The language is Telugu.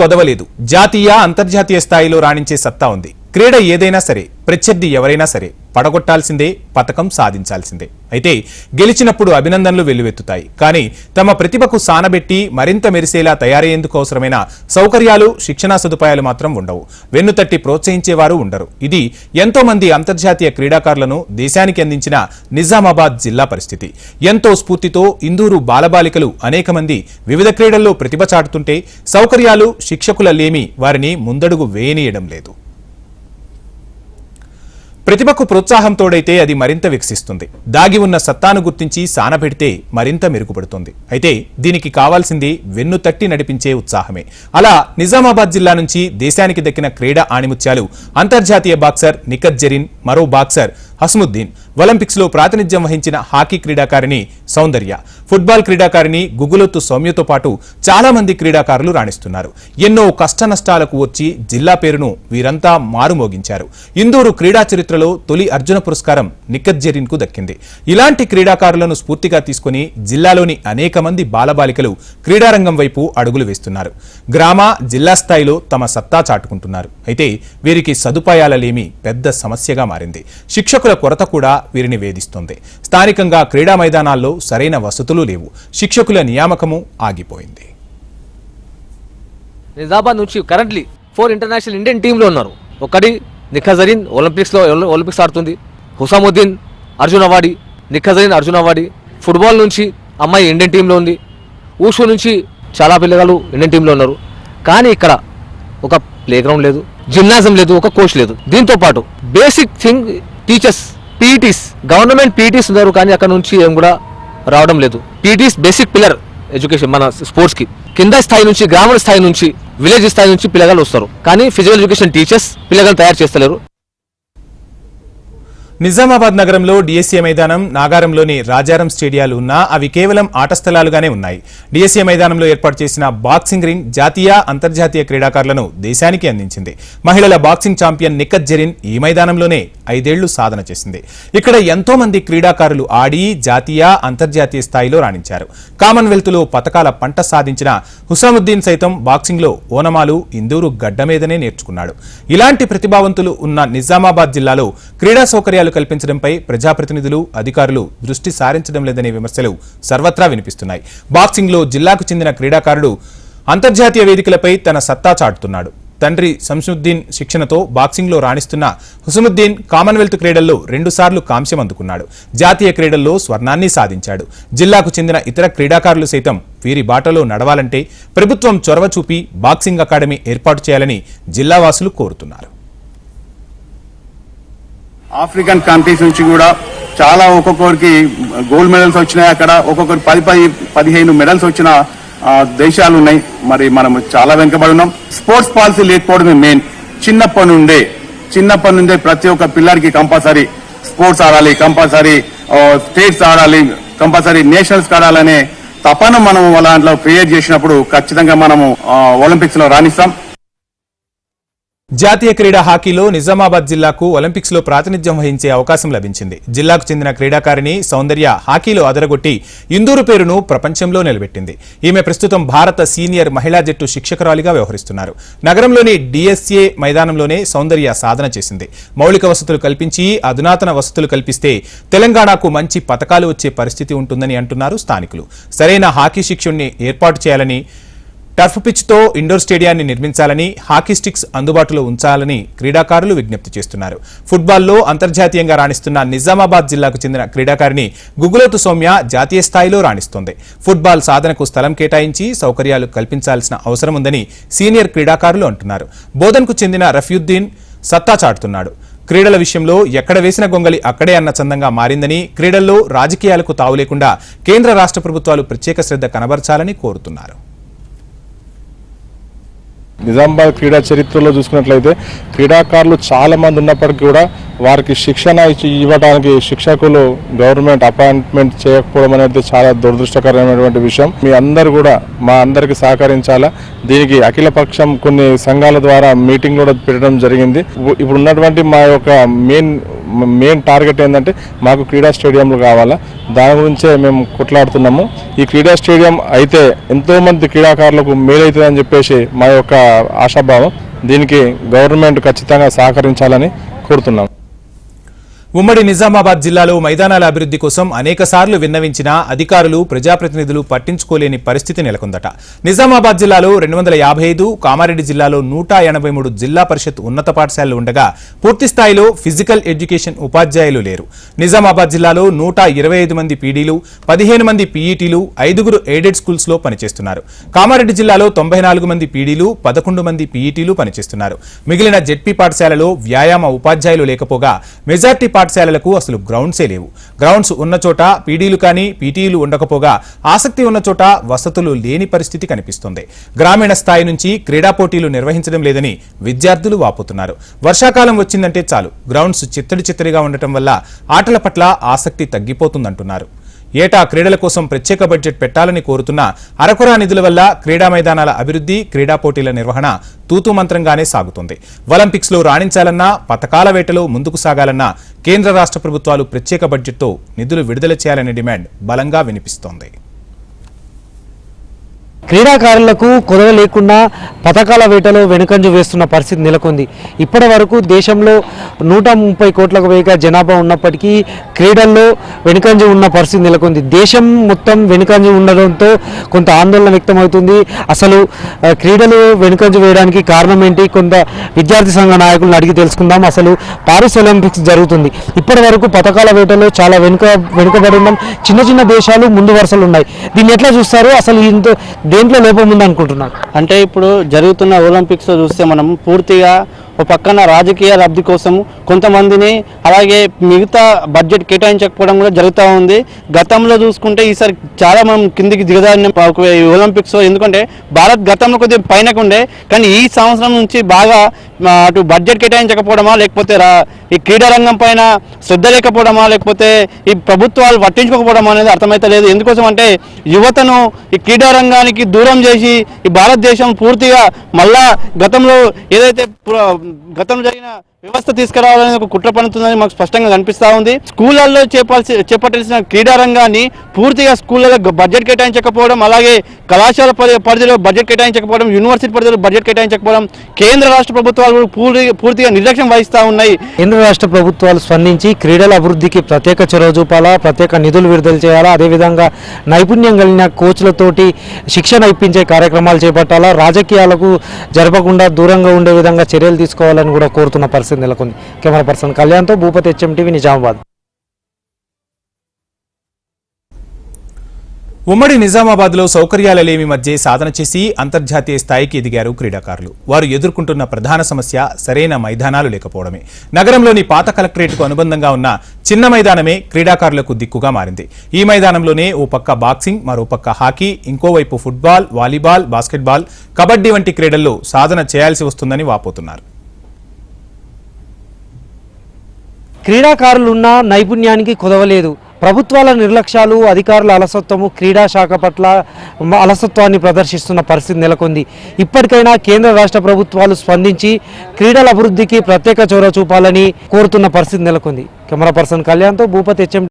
కొదవలేదు. జాతీయ అంతర్జాతీయ స్థాయిలో రాణించే సత్తా ఉంది. క్రీడ ఏదైనా సరే ప్రత్యర్థి ఎవరైనా సరే. పడగొట్టాల్సిందే పథకం సాధించాల్సిందే. అయితే గెలిచినప్పుడు అభినందనలు వెల్లువెత్తుతాయి. కానీ తమ ప్రతిభకు సానబెట్టి మరింత మెరిసేలా తయారయ్యేందుకు అవసరమైన సౌకర్యాలు శిక్షణా సదుపాయాలు మాత్రం ఉండవు. వెన్నుతట్టి ప్రోత్సహించేవారు ఉండరు. ఇది ఎంతో మంది అంతర్జాతీయ క్రీడాకారులను దేశానికి అందించిన నిజామాబాద్ జిల్లా పరిస్థితి. ఎంతో స్ఫూర్తితో ఇందూరు బాలబాలికలు అనేక మంది వివిధ క్రీడల్లో ప్రతిభ చాటుతుంటే సౌకర్యాలు శిక్షకుల లేమి వారిని ముందడుగు వేయనీయడం లేదు. ప్రతిభకు ప్రోత్సాహం తోడైతే అది మరింత వికసిస్తుంది. దాగి ఉన్న సత్తాను గుర్తించి సానపెడితే మరింత మెరుగుపడుతుంది. అయితే దీనికి కావాల్సింది వెన్ను తట్టి నడిపించే ఉత్సాహమే. అలా నిజామాబాద్ జిల్లా నుంచి దేశానికి దక్కిన క్రీడా ఆణిముత్యాలు అంతర్జాతీయ బాక్సర్ నికత్ జరీన్ మరో బాక్సర్ హస్ముద్దీన్. ఒలింపిక్స్లో ప్రాతినిధ్యం వహించిన హాకీ క్రీడాకారిణి సౌందర్య. ఫుట్బాల్ క్రీడాకారిణి గుగులొత్తు సౌమ్యతో పాటు చాలామంది క్రీడాకారులు రాణిస్తున్నారు. ఎన్నో కష్ట నష్టాలకు వచ్చి జిల్లా పేరును వీరంతా మారుమోగించారు. ఇందూరు క్రీడా చరిత్రలో తొలి అర్జున పురస్కారం నిఖత్కు దక్కింది. ఇలాంటి క్రీడాకారులను స్ఫూర్తిగా తీసుకుని జిల్లాలోని అనేక మంది బాలబాలికలు క్రీడారంగం వైపు అడుగులు వేస్తున్నారు. గ్రామ జిల్లా స్థాయిలో తమ సత్తా చాటుకుంటున్నారు. అయితే వీరికి సదుపాయాల లేమి పెద్ద సమస్యగా మారింది. శిక్షకుల కొరత కూడా వీరిని వేధిస్తుంది. స్థానికంగా క్రీడా మైదానాల్లో సరైన వసతులు లేవు. శిక్షకుల నియామకము ఆగిపోయింది. నిజామాబాద్ నుంచి కరెంట్లీ ఫోర్ ఇంటర్నేషనల్ ఇండియన్ టీంలో ఉన్నారు. ఒకటి నిఖజరీన్ ఒలింపిక్స్లో ఒలింపిక్స్ ఆడుతుంది. Husamuddin Arjun awardee Nikhat Zareen Arjun awardee. Football నుంచి అమ్మాయి ఇండియన్ టీంలో ఉంది. ఊషు నుంచి చాలా పిల్లగాళ్ళు ఇండియన్ టీంలో ఉన్నారు. కానీ ఇక్కడ ఒక ప్లే గ్రౌండ్ లేదు జిమ్నాజం లేదు ఒక కోచ్ లేదు. దీంతో పాటు basic thing teachers PTs government PTs ఉన్నారు కానీ అక్కడ నుంచి ఏం కూడా రావడం లేదు. పీటీస్ బేసిక్ పిల్లర్ ఎడ్యుకేషన్ మన స్పోర్ట్స్కి కింద స్థాయి నుంచి గ్రామీణ స్థాయి నుంచి విలేజ్ స్థాయి నుంచి పిల్లగాలు వస్తారు. కానీ ఫిజికల్ ఎడ్యుకేషన్ టీచర్స్ పిల్లగాలు తయారు చేస్తలేరు. నిజామాబాద్ నగరంలో డిఎస్సీ మైదానం నాగారంలోని రాజారం స్టేడియాలు ఉన్నా అవి కేవలం ఆట స్థలాలుగానే ఉన్నాయి. డిఎస్సీ మైదానంలో ఏర్పాటు చేసిన బాక్సింగ్ రింగ్ జాతీయ అంతర్జాతీయ క్రీడాకారులను దేశానికి అందించింది. మహిళల బాక్సింగ్ ఛాంపియన్ నిఖత్ జెరిన్ ఈ మైదానంలోనే ఐదేళ్ళు సాధన చేసింది. ఇక్కడ ఎంతో మంది క్రీడాకారులు ఆడి జాతీయ అంతర్జాతీయ స్థాయిలో రాణించారు. కామన్వెల్త్లో లో పంట సాధించిన హుసాముద్దీన్ సైతం బాక్సింగ్లో ఓనమాలు ఇందూరు గడ్డ మీదనే నేర్చుకున్నాడు. ఇలాంటి ప్రతిభావంతులు ఉన్న నిజామాబాద్ జిల్లాలో క్రీడా సౌకర్యాలు కల్పించడంపై ప్రజాప్రతినిధులు అధికారులు దృష్టి సారించడం లేదనే విమర్శలు సర్వత్రా వినిపిస్తున్నాయి. బాక్సింగ్లో జిల్లాకు చెందిన క్రీడాకారుడు అంతర్జాతీయ వేదికలపై తన సత్తా చాటుతున్నాడు. తండ్రి శంసుద్దీన్ శిక్షణతో బాక్సింగ్లో రాణిస్తున్న హుసముద్దీన్ కామన్వెల్త్ క్రీడల్లో రెండుసార్లు కాంస్యం అందుకున్నాడు. జాతీయ క్రీడల్లో స్వర్ణాన్ని సాధించాడు. జిల్లాకు చెందిన ఇతర క్రీడాకారులు సైతం వీరి బాటలో నడవాలంటే ప్రభుత్వం చొరవ చూపి బాక్సింగ్ అకాడమీ ఏర్పాటు చేయాలని జిల్లావాసులు కోరుతున్నారు. ఆఫ్రికన్ కంట్రీస్ నుంచి కూడా చాలా ఒక్కొక్కరికి గోల్డ్ మెడల్స్ వచ్చినాయి. అక్కడ ఒక్కొక్కరు పది పది పదిహేను మెడల్స్ వచ్చిన దేశాలు ఉన్నాయి. మరి మనం చాలా వెనుకబడి ఉన్నాం. స్పోర్ట్స్ పాలసీ లేకపోవడమే మెయిన్. చిన్నప్పటి నుండే చిన్నప్పటి నుండే ప్రతి ఒక్క పిల్లడికి కంపల్సరీ స్పోర్ట్స్ ఆడాలి కంపల్సరీ స్టేట్స్ ఆడాలి కంపల్సరీ నేషనల్స్ ఆడాలనే తపన మనం వాళ్ళ దాంట్లో క్రియేట్ చేసినప్పుడు ఖచ్చితంగా మనము ఒలింపిక్స్లో రాణిస్తాం. జాతీయ క్రీడా హాకీలో నిజామాబాద్ జిల్లాకు ఒలింపిక్స్లో ప్రాతినిధ్యం వహించే అవకాశం లభించింది. జిల్లాకు చెందిన క్రీడాకారిణి సౌందర్య హాకీలో అదరగొట్టి ఇందూరు పేరును ప్రపంచంలో నిలబెట్టింది. ఈమె ప్రస్తుతం భారత సీనియర్ మహిళా జట్టు శిక్షకురాలిగా వ్యవహరిస్తున్నారు. నగరంలోని డిఎస్ఏ మైదానంలోనే సౌందర్య సాధన చేసింది. మౌలిక వసతులు కల్పించి అధునాతన వసతులు కల్పిస్తే తెలంగాణకు మంచి పథకాలు వచ్చే పరిస్థితి ఉంటుందని అంటున్నారు స్థానికులు. సరైన హాకీ శిక్షుణ్ణి ఏర్పాటు చేయాలని టర్ఫ్ పిచ్తో ఇండోర్ స్టేడియాన్ని నిర్మించాలని హాకీ స్టిక్స్ అందుబాటులో ఉంచాలని క్రీడాకారులు విజ్ఞప్తి చేస్తున్నారు. ఫుట్బాల్లో అంతర్జాతీయంగా రాణిస్తున్న నిజామాబాద్ జిల్లాకు చెందిన క్రీడాకారిణి గుగులోతు సౌమ్య జాతీయ స్థాయిలో రాణిస్తోంది. ఫుట్బాల్ సాధనకు స్థలం కేటాయించి సౌకర్యాలు కల్పించాల్సిన అవసరం ఉందని సీనియర్ క్రీడాకారులు అంటున్నారు. బోధన్కు చెందిన రఫీయుద్దీన్ సత్తా చాటుతున్నాడు. క్రీడల విషయంలో ఎక్కడ వేసిన గొంగలి అక్కడే అన్న చందంగా మారిందని క్రీడల్లో రాజకీయాలకు తావు లేకుండా కేంద్ర రాష్ట్ర ప్రభుత్వాలు ప్రత్యేక శ్రద్ధ కనబర్చాలని కోరుతున్నారు. నిజామాబాద్ క్రీడా చరిత్రలో చూసుకున్నట్లయితే క్రీడాకారులు చాలా మంది ఉన్నప్పటికీ కూడా వారికి శిక్షణ ఇచ్చి ఇవ్వడానికి శిక్షకులు గవర్నమెంట్ అపాయింట్మెంట్ చేయకపోవడం అనేది చాలా దురదృష్టకరమైనటువంటి విషయం. మీ అందరు కూడా మా అందరికి సహకరించాలా? దీనికి అఖిల పక్షం కొన్ని సంఘాల ద్వారా మీటింగ్ కూడా పెట్టడం జరిగింది. ఇప్పుడు ఉన్నటువంటి మా యొక్క మెయిన్ మెయిన్ టార్గెట్ ఏంటంటే మాకు క్రీడా స్టేడియంలు కావాలా? దాని గురించే మేము కొట్లాడుతున్నాము. ఈ క్రీడా స్టేడియం అయితే ఎంతోమంది క్రీడాకారులకు మేలవుతుందని చెప్పేసి మా యొక్క ఆశాభావం. దీనికి గవర్నమెంట్ ఖచ్చితంగా సహకరించాలని కోరుతున్నాం. ఉమ్మడి నిజామాబాద్ జిల్లాలో మైదానాల అభివృద్ధి కోసం అనేకసార్లు విన్నవించినా అధికారులు ప్రజాప్రతినిధులు పట్టించుకోలేని పరిస్థితి నెలకొందట. నిజామాబాద్ జిల్లాలో రెండు వందల యాభై ఐదు కామారెడ్డి జిల్లాలో నూట ఎనభై మూడు జిల్లా పరిషత్ ఉన్నత పాఠశాలలు ఉండగా పూర్తిస్థాయిలో ఫిజికల్ ఎడ్యుకేషన్ ఉపాధ్యాయులు లేరు. నిజామాబాద్ జిల్లాలో నూట ఇరవై ఐదు మంది పీడీలు పదిహేను మంది పీఈటీలు ఐదుగురు ఎయిడెడ్ స్కూల్స్లో పనిచేస్తున్నారు. కామారెడ్డి జిల్లాలో తొంభై నాలుగు మంది పీడీలు పదకొండు మంది పీఈటీలు పనిచేస్తున్నారు. మిగిలిన జెడ్పీ పాఠశాలలో వ్యాయామ ఉపాధ్యాయులు లేకపోగా మెజార్టీ పాఠశాలలకు అసలు గ్రౌండ్సే లేవు. గ్రౌండ్స్ ఉన్న చోట పీడీలు కానీ పీటీలు ఉండకపోగా ఆసక్తి ఉన్న చోట వసతులు లేని పరిస్థితి కనిపిస్తుంది. గ్రామీణ స్థాయి నుంచి క్రీడా పోటీలు నిర్వహించడం లేదని విద్యార్థులు వాపోతున్నారు. వర్షాకాలం వచ్చిందంటే చాలు. గ్రౌండ్స్ చిత్తడి చిత్తడిగా ఉండటం వల్ల ఆటల పట్ల ఆసక్తి తగ్గిపోతుందంటున్నారు. ఏటా క్రీడల కోసం ప్రత్యేక బడ్జెట్ పెట్టాలని కోరుతున్న అరకొరా నిధుల వల్ల క్రీడా మైదానాల అభివృద్ధి క్రీడా పోటీల నిర్వహణ తూతూ మంత్రంగానే సాగుతుంది. ఒలింపిక్స్లో రాణించాలన్నా పథకాల వేటలో ముందుకు సాగాలన్నా కేంద్ర రాష్ట్ర ప్రభుత్వాలు ప్రత్యేక బడ్జెట్తో నిధులు విడుదల చేయాలనే డిమాండ్ బలంగా వినిపిస్తోంది. క్రీడాకారులకు కొదవ లేకుండా పథకాల వేటలో వెనుకంజు వేస్తున్న పరిస్థితి నెలకొంది. ఇప్పటి వరకు దేశంలో నూట ముప్పై కోట్లకు పైగా జనాభా ఉన్నప్పటికీ క్రీడల్లో వెనుకంజు ఉన్న పరిస్థితి నెలకొంది. దేశం మొత్తం వెనుకంజు ఉండడంతో కొంత ఆందోళన వ్యక్తమవుతుంది. అసలు క్రీడలు వెనుకంజు వేయడానికి కారణం ఏంటి? కొంత విద్యార్థి సంఘ నాయకులను అడిగి తెలుసుకుందాం. అసలు పారిస్ ఒలింపిక్స్ జరుగుతుంది. ఇప్పటి వరకు పథకాల వేటలో చాలా వెనుక వెనుకబడి ఉన్నాం. చిన్న చిన్న దేశాలు ముందు వరుసలు ఉన్నాయి. దీన్ని ఎట్లా చూస్తారు? అసలు ఇంత దేంట్లో లోపం ఉంది అనుకుంటున్నారు అంటే ఇప్పుడు జరుగుతున్న ఒలింపిక్స్ చూస్తే మనం పూర్తిగా ఒక పక్కన రాజకీయ లబ్ధి కోసం కొంతమందిని అలాగే మిగతా బడ్జెట్ కేటాయించకపోవడం కూడా జరుగుతూ ఉంది. గతంలో చూసుకుంటే ఈసారి చాలా మనం కిందికి దిగదారిన ఒలింపిక్స్ ఎందుకంటే భారత్ గతంలో కొద్దిగా పైనకు ఉండే. కానీ ఈ సంవత్సరం నుంచి బాగా అటు బడ్జెట్ కేటాయించకపోవడమా లేకపోతే రా- ఈ క్రీడా రంగం పైన శ్రద్ధ లేకపోవడమా లేకపోతే ఈ ప్రభుత్వాలు పట్టించుకోకపోవడమా అనేది అర్థమైతే లేదు. ఎందుకోసం అంటే యువతను ఈ క్రీడా రంగానికి దూరం చేసి ఈ భారతదేశం పూర్తిగా మళ్ళా గతంలో ఏదైతే గతంలో జరిగిన వ్యవస్థ తీసుకురావాలని ఒక కుట్ర పడుతుందని మాకు స్పష్టంగా కనిపిస్తూ ఉంది. స్కూళ్ళల్లో చేపాల్సి చేపట్టాల్సిన క్రీడా రంగాన్ని పూర్తిగా స్కూళ్ళలో బడ్జెట్ కేటాయించకపోవడం అలాగే కళాశాల పరిధిలో బడ్జెట్ కేటాయించకపోవడం యూనివర్సిటీ పరిధిలో బడ్జెట్ కేటాయించకపోవడం కేంద్ర రాష్ట్ర ప్రభుత్వాలు పూర్తి పూర్తిగా నిర్లక్ష్యం వహిస్తూ ఉన్నాయి. కేంద్ర రాష్ట్ర ప్రభుత్వాలు స్పందించి క్రీడల అభివృద్ధికి ప్రత్యేక చొరవ చూపాలా? ప్రత్యేక నిధులు విడుదల చేయాలా? అదేవిధంగా నైపుణ్యం కలిగిన కోచ్లతోటి శిక్షణ ఇప్పించే కార్యక్రమాలు చేపట్టాలా? రాజకీయాలకు జరపకుండా దూరంగా ఉండే విధంగా చర్యలు తీసుకోవాలని కూడా కోరుతున్న పరిస్థితి. నెలకొంది. కెమెరా పర్సన్ కళ్యాణ్తో భూపతి హెచ్ఎంటీవీ నిజామాబాద్. ఉమ్మడి నిజామాబాద్లో సౌకర్యాల లేమి మధ్య సాధన చేసి అంతర్జాతీయ స్థాయికి ఎదిగారు క్రీడాకారులు. వారు ఎదుర్కొంటున్న ప్రధాన సమస్య సరైన మైదానాలు లేకపోవడమే. నగరంలోని పాత కలెక్టరేట్కు అనుబంధంగా ఉన్న చిన్న మైదానమే క్రీడాకారులకు దిక్కుగా మారింది. ఈ మైదానంలోనే ఓ పక్క బాక్సింగ్ మరో పక్క హాకీ ఇంకోవైపు ఫుట్బాల్ వాలీబాల్ బాస్కెట్బాల్ కబడ్డీ వంటి క్రీడల్లో సాధన చేయాల్సి వస్తుందని వాపోతున్నారు. క్రీడాకారులు ఉన్న నైపుణ్యానికి కుదవలేదు. ప్రభుత్వాల నిర్లక్ష్యాలు అధికారుల అలసత్వము క్రీడా శాఖ పట్ల అలసత్వాన్ని ప్రదర్శిస్తున్న పరిస్థితి నెలకొంది. ఇప్పటికైనా కేంద్ర రాష్ట్ర ప్రభుత్వాలు స్పందించి క్రీడల అభివృద్ధికి ప్రత్యేక చొరవ చూపాలని కోరుతున్న పరిస్థితి నెలకొంది. కెమెరా పర్సన్ కళ్యాణ్తో భూపతి హెచ్ఎం